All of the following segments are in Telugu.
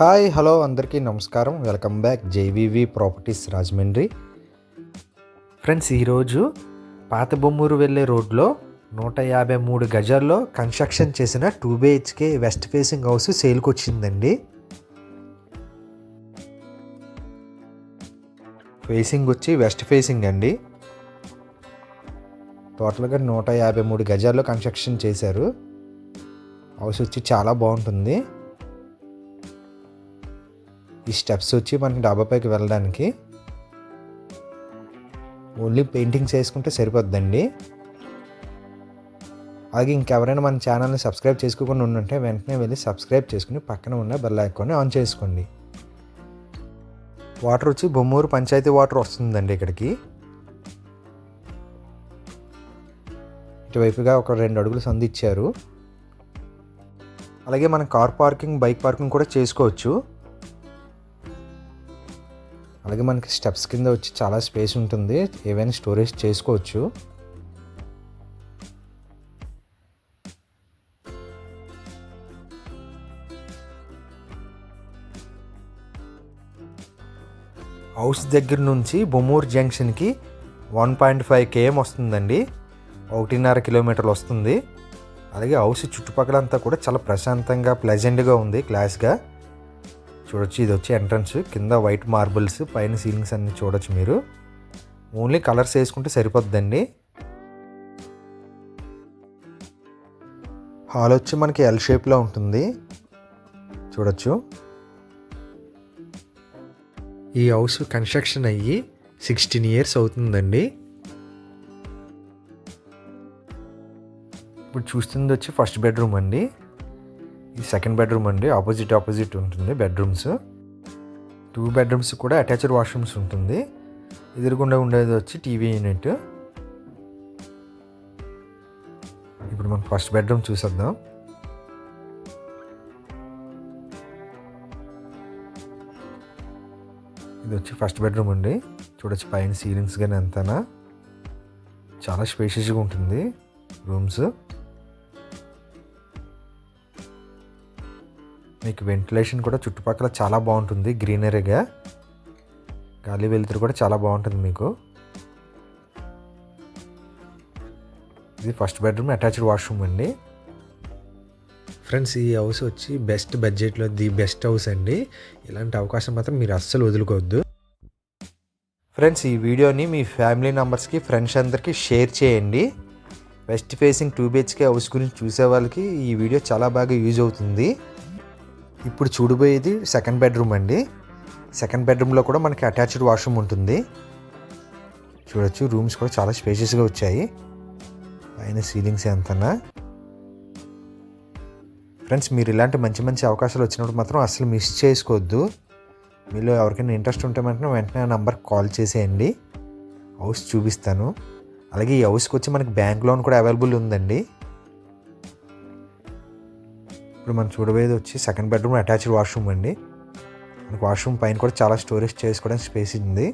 హాయ్ హలో అందరికీ నమస్కారం. Welcome back J V V properties Rajahmundry. Friends ఈరోజు పాత బొమ్మూరు వెళ్ళే రోడ్లో నూట యాభై మూడు గజాల్లో కన్స్ట్రక్షన్ చేసిన two B H K west facing house సేల్కి వచ్చిందండి. ఫేసింగ్ వచ్చి వెస్ట్ ఫేసింగ్ అండి. టోటల్గా నూట యాభై మూడు గజాల్లో కన్స్ట్రక్షన్ చేశారు. హౌస్ వచ్చి చాలా బాగుంటుంది. ఈ స్టెప్స్ వచ్చి మనకి డాబాపైకి వెళ్ళడానికి ఓన్లీ పెయింటింగ్స్ వేసుకుంటే సరిపోద్దండి. అలాగే ఇంకెవరైనా మన ఛానల్ని సబ్స్క్రైబ్ చేసుకోకుండా ఉండుంటే వెంటనే వెళ్ళి సబ్స్క్రైబ్ చేసుకుని పక్కన ఉన్న బెల్ ఐకాన్ని ఆన్ చేసుకోండి. వాటర్ వచ్చి బొమ్మూరు పంచాయతీ వాటర్ వస్తుందండి ఇక్కడికి. ఇటువైపుగా ఒక రెండు అడుగులు సంధిచ్చారు అలాగే మన కార్ పార్కింగ్ బైక్ పార్కింగ్ కూడా చేసుకోవచ్చు. అలాగే మనకి స్టెప్స్ కింద వచ్చి చాలా స్పేస్ ఉంటుంది. ఏవైనా స్టోరేజ్ చేసుకోవచ్చు. హౌస్ దగ్గర నుంచి Bommuru జంక్షన్కి one point five K M వస్తుందండి. ఒకటిన్నర కిలోమీటర్లు వస్తుంది. అలాగే హౌస్ చుట్టుపక్కలంతా కూడా చాలా ప్రశాంతంగా ప్లెజెంట్గా ఉంది క్లాస్గా. చూడొచ్చు. ఇది వచ్చి ఎంట్రన్స్ కింద వైట్ మార్బుల్స్ పైన సీలింగ్స్ అన్ని చూడొచ్చు మీరు. ఓన్లీ కలర్స్ వేసుకుంటే సరిపోద్దండి. హాల్ వచ్చి మనకి ఎల్ షేప్లో ఉంటుంది. చూడొచ్చు. ఈ హౌస్ కన్స్ట్రక్షన్ అయ్యి సిక్స్టీన్ ఇయర్స్ అవుతుందండి. ఇప్పుడు చూస్తుంది వచ్చి ఫస్ట్ బెడ్రూమ్ అండి. ఇది సెకండ్ బెడ్రూమ్ అండి. ఆపోజిట్ ఆపోజిట్ ఉంటుంది బెడ్రూమ్స్ టూ బెడ్రూమ్స్ కూడా అటాచ్డ్ వాష్రూమ్స్ ఉంటుంది. ఎదురుగుండా ఉండేది వచ్చి టీవీ యూనిట్ ఇప్పుడు మనం ఫస్ట్ బెడ్రూమ్ చూసేద్దాం. ఇది వచ్చి ఫస్ట్ బెడ్రూమ్ అండి. చూడొచ్చు పైన సీలింగ్స్ కానీ అంతనా. చాలా స్పేషియస్గా ఉంటుంది. రూమ్స్ మీకు వెంటిలేషన్ కూడా చుట్టుపక్కల చాలా బాగుంటుంది గ్రీనరీగా గాలి వెలుతురు కూడా చాలా బాగుంటుంది మీకు. ఇది ఫస్ట్ బెడ్రూమ్ అటాచ్డ్ వాష్రూమ్ అండి. ఫ్రెండ్స్ ఈ హౌస్ వచ్చి బెస్ట్ బడ్జెట్లో ది బెస్ట్ హౌస్ అండి. ఇలాంటి అవకాశం మాత్రం మీరు అస్సలు వదులుకోవద్దు. ఫ్రెండ్స్ ఈ వీడియోని మీ ఫ్యామిలీ మెంబర్స్కి ఫ్రెండ్స్ అందరికీ షేర్ చేయండి. West facing two B H K house గురించి చూసే వాళ్ళకి ఈ వీడియో చాలా బాగా యూజ్ అవుతుంది. ఇప్పుడు చూడబోయేది సెకండ్ బెడ్రూమ్ అండి. సెకండ్ బెడ్రూమ్లో కూడా మనకి అటాచ్డ్ వాష్రూమ్ ఉంటుంది. చూడొచ్చు రూమ్స్ కూడా చాలా స్పేషియస్గా వచ్చాయి. పైన సీలింగ్స్ ఎంతనా. ఫ్రెండ్స్ మీరు ఇలాంటి మంచి మంచి అవకాశాలు వచ్చినప్పుడు మాత్రం అసలు మిస్ చేసుకోవద్దు. మీలో ఎవరికైనా ఇంట్రెస్ట్ ఉంటే మాత్రం వెంటనే ఆ నెంబర్కి కాల్ చేసేయండి. హౌస్ చూపిస్తాను. అలాగే ఈ హౌస్కి వచ్చి మనకి బ్యాంక్ లోన్ కూడా అవైలబుల్ ఉందండి. ఇప్పుడు మనం చూడబోయేది వచ్చి సెకండ్ బెడ్రూమ్ అటాచ్డ్ వాష్రూమ్ అండి. మనకు వాష్రూమ్ పైన కూడా చాలా స్టోరేజ్ చేసుకోవడానికి స్పేస్ ఉంది.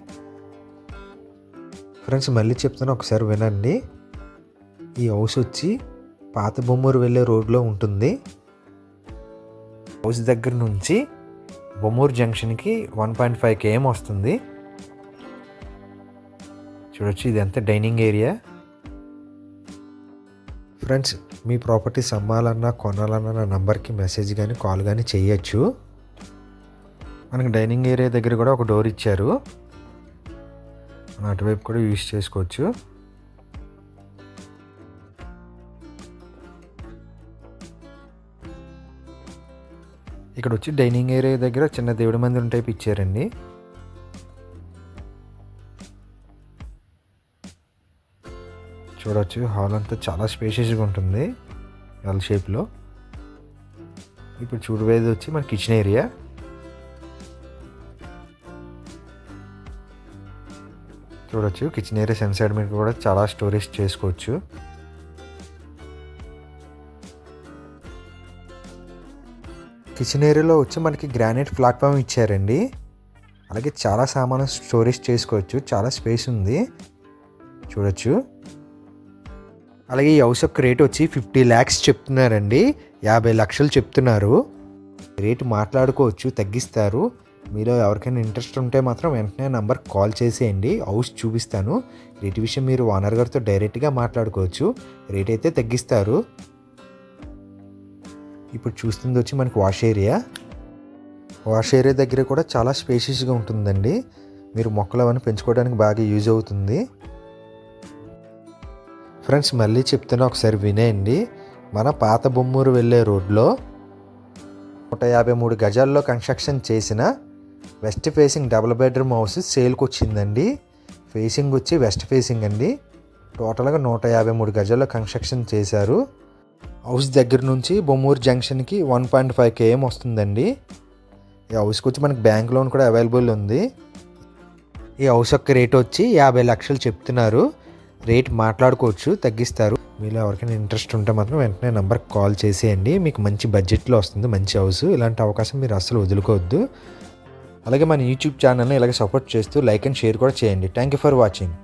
ఫ్రెండ్స్ మళ్ళీ చెప్తాను ఒకసారి వినండి. ఈ హౌస్ వచ్చి పాత బొమ్మూరు వెళ్ళే రోడ్లో ఉంటుంది. హౌస్ దగ్గర నుంచి Bommuru జంక్షన్కి one point five K M వస్తుంది? చూడొచ్చు ఇది ఎంత డైనింగ్ ఏరియా ఫ్రెండ్స్ మీ ప్రాపర్టీస్ అమ్మాలన్నా కొనాలన్నా నా నంబర్కి మెసేజ్ కానీ కాల్ కానీ చేయొచ్చు. మనకి డైనింగ్ ఏరియా దగ్గర కూడా ఒక డోర్ ఇచ్చారు. అటువైపు కూడా యూజ్ చేసుకోవచ్చు. ఇక్కడ వచ్చి డైనింగ్ ఏరియా దగ్గర చిన్న దేవుడి మందిరం టైప్ ఇచ్చారండి. చూడవచ్చు హాల్ అంతా చాలా స్పేషియస్గా ఉంటుంది. ఎల్ షేప్లో ఇప్పుడు చూడబోయేది వచ్చి మన కిచెన్ ఏరియా చూడొచ్చు. కిచెన్ ఏరియా సెన్ సైడ్ మీద కూడా చాలా స్టోరేజ్ చేసుకోవచ్చు. కిచెన్ ఏరియాలో వచ్చి మనకి గ్రానైట్ ప్లాట్ఫామ్ ఇచ్చారండి. అలాగే చాలా సామాను స్టోరేజ్ చేసుకోవచ్చు. చాలా స్పేస్ ఉంది. చూడొచ్చు. అలాగే ఈ హౌస్ యొక్క రేట్ వచ్చి ఫిఫ్టీ ల్యాక్స్ చెప్తున్నారండి. యాభై లక్షలు చెప్తున్నారు. రేటు మాట్లాడుకోవచ్చు తగ్గిస్తారు. మీలో ఎవరికైనా ఇంట్రెస్ట్ ఉంటే మాత్రం వెంటనే నంబర్ కాల్ చేసేయండి. హౌస్ చూపిస్తాను. రేటు విషయం మీరు ఓనర్ గారితో డైరెక్ట్గా మాట్లాడుకోవచ్చు. రేట్ అయితే తగ్గిస్తారు. ఇప్పుడు చూస్తుంది వచ్చి మనకి వాష్ ఏరియా వాష్ ఏరియా దగ్గర కూడా చాలా స్పేషియస్గా ఉంటుందండి. మీరు మొక్కలు అవన్నీ పెంచుకోవడానికి బాగా యూజ్ అవుతుంది. ఫ్రెండ్స్ మళ్ళీ చెప్తున్నా ఒకసారి వినేయండి. మన పాత బొమ్మూరు వెళ్ళే రోడ్లో నూట యాభై మూడు గజాల్లో కన్స్ట్రక్షన్ చేసిన west facing double bedroom house సేల్కి వచ్చిందండి ఫేసింగ్ వచ్చి వెస్ట్ ఫేసింగ్ అండి. టోటల్గా నూట యాభై మూడు గజాల్లో కన్స్ట్రక్షన్ చేశారు. హౌస్ దగ్గర నుంచి Bommuru జంక్షన్కి one point five K M వస్తుందండి. ఈ హౌస్కి వచ్చి మనకి బ్యాంక్ లోన్ కూడా అవైలబుల్ ఉంది. ఈ హౌస్ యొక్క రేట్ వచ్చి యాభై లక్షలు చెప్తున్నారు. రేట్ మాట్లాడుకోవచ్చు తగ్గిస్తారు. మీలో ఎవరికైనా ఇంట్రెస్ట్ ఉంటే మాత్రం వెంటనే నెంబర్కి కాల్ చేసేయండి. మీకు మంచి బడ్జెట్లో వస్తుంది మంచి హౌస్ ఇలాంటి అవకాశం మీరు అస్సలు వదులుకోవద్దు. అలాగే మన యూట్యూబ్ ఛానల్ని ఇలాగే సపోర్ట్ చేస్తూ లైక్ అండ్ షేర్ కూడా చేయండి. Thank you for watching